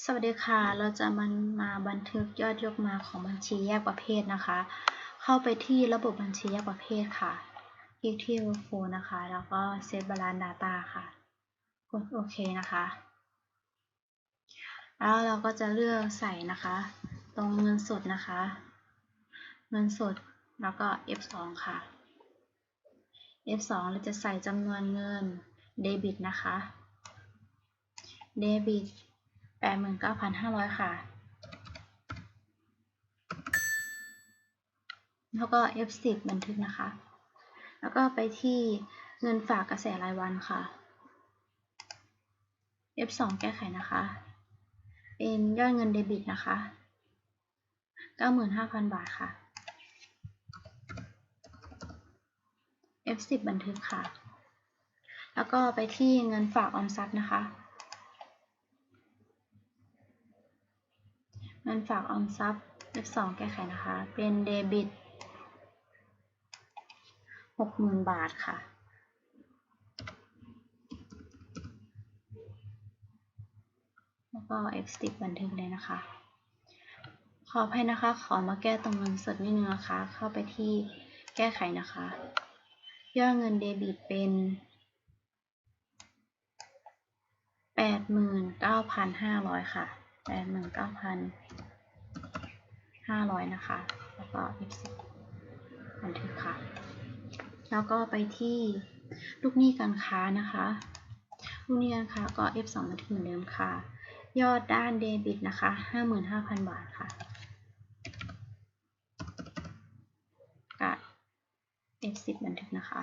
สวัสดีค่ะ เราจะมันมาบันทึกยอดยกมาของบัญชีแยกประเภทนะคะ เข้าไปที่ระบบบัญชีแยกประเภทค่ะ คลิกที่ Workflow นะคะ แล้วก็ Set Balance Data ค่ะ กดโอเคนะคะ แล้วเราก็จะเลือกใส่นะคะ ตรงเงินสดนะคะ เงินสด แล้วก็ F2 ค่ะ F2 เราจะใส่จำนวนเงินเดบิตนะคะ เดบิต 89,500ค่ะ แล้วก็ F10 บันทึกนะคะ แล้วก็ไปที่เงินฝากกระแสรายวันค่ะ F2 แก้ไขนะคะ เป็นยอดเงินเดบิตนะคะ 95,000 บาทค่ะ F10 บันทึกค่ะ แล้วก็ไปที่เงินฝากออมทรัพย์นะคะ เงินฝากออมทรัพย์ F2 แก้ไขนะคะ เป็นเดบิต60,000บาทค่ะ แล้วก็ F10 บันทึกเลยนะคะ ขออภัยนะคะ ขอมาแก้ตรงเงินสดนิดนึงนะคะ เข้าไปที่แก้ไขนะคะ ยอดเงินเดบิตเป็น89,500ค่ะ 89,500นห้าร้อยนะคะ แล้วก็ F10 บันทึกค่ะ แล้วก็ไปที่ลูกหนี้การค้านะคะ ลูกหนี้การค้าก็ F2 บันทึกเหมือนเดิมค่ะ ยอดด้านเดบิตนะคะ55,000บาทค่ะกับ F10 บันทึกนะคะ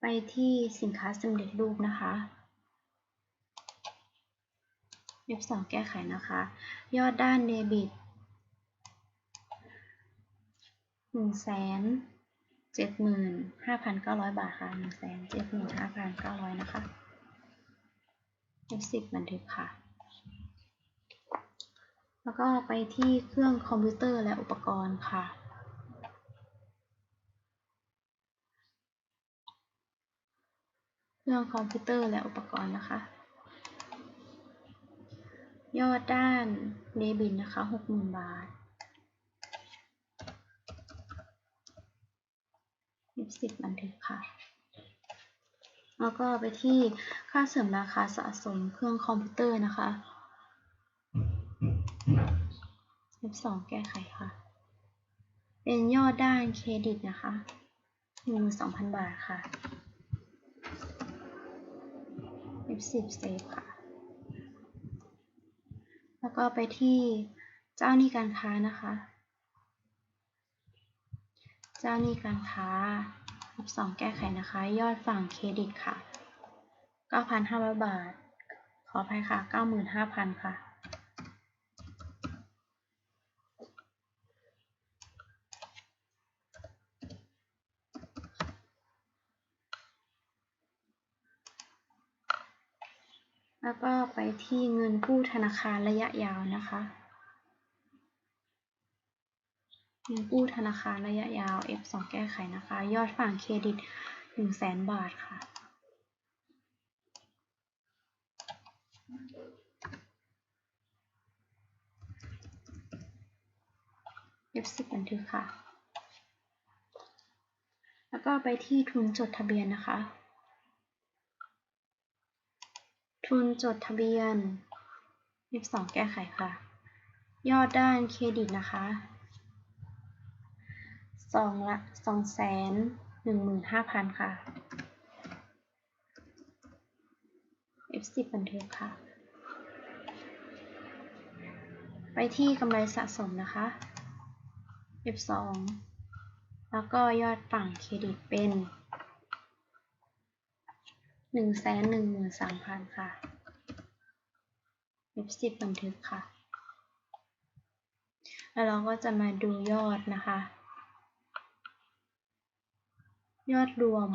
ไปที่สินค้าสำเร็จรูปนะคะ F2 แก้ไขนะคะ ยอดด้านเดบิต175,900 บาทค่ะ175,900 นะคะ F10 บันทึกค่ะ แล้วก็ไปที่เครื่องคอมพิวเตอร์และอุปกรณ์ค่ะเครื่องคอมพิวเตอร์และอุปกรณ์นะคะ ยอดด้านเดบิตนะคะ60,000บาท F10 บันทึกค่ะ แล้วก็ไปที่ค่าเสริมราคาสะสมเครื่องคอมพิวเตอร์นะคะ F2 แก้ไขค่ะ เป็นยอดด้านเครดิตนะคะ12,000บาทค่ะ F10 เซฟค่ะ แล้วก็ไปที่เจ้าหนี้การค้านะคะ เจ้าหนี้การค้า F2 แก้ไขนะคะ ยอดฝั่งเครดิตค่ะ 9,500 บาท ขออภัยค่ะ 95,000 ค่ะ แล้วก็ไปที่เงินกู้ธนาคารระยะยาวนะคะ เงินกู้ธนาคารระยะยาว F2 แก้ไขนะคะ ยอดฝั่งเครดิต100,000 บาทค่ะ F10 บันทึกค่ะ แล้วก็ไปที่ทุนจดทะเบียนนะคะ ทุนจดทะเบียน F2 แก้ไขค่ะ ยอดด้านเครดิตนะคะสองละสองแสนหนึ่งหมื่นห้าพันค่ะ F10 บันทึกค่ะ ไปที่กำไรสะสมนะคะ F2 แล้วก็ยอดฝั่งเครดิตเป็น หนึ่งแสนหนึ่งหมื่นสามพันค่ะเว็บสิบบันทึกค่ะ แล้วเราก็จะมาดูยอดนะคะ ยอดรวม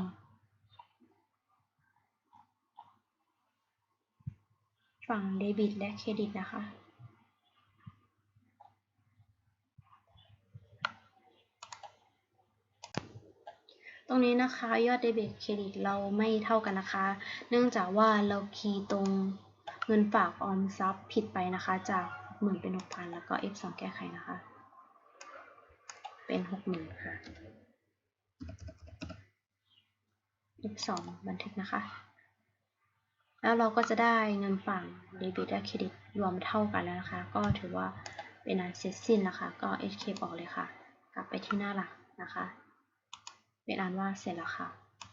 ฝั่งเดบิตและเครดิตนะคะ ต รงนี้นะคะยอดเดบิตเครดิตเราไม่เท่ากันนะคะ เนื่องจากว่าเราคีย์ตรงเงินฝากออมทรัพย์ผิดไปนะคะ จากหมื่นเป็นหกพันแล้วก็ F2 แก้ไขนะคะ เป็นหกหมื่นค่ะ F2 บันทึกนะคะ แล้วเราก็จะได้เงินฝั่งเดบิตและเครดิตรวมเท่ากันแล้วนะคะ ก็ถือว่าเป็นอันเสร็จสิ้นนะคะ ก็ escape ออกเลยค่ะ กลับไปที่หน้าหลักนะคะ เป็นอันว่าเสร็จแล้วค่ะ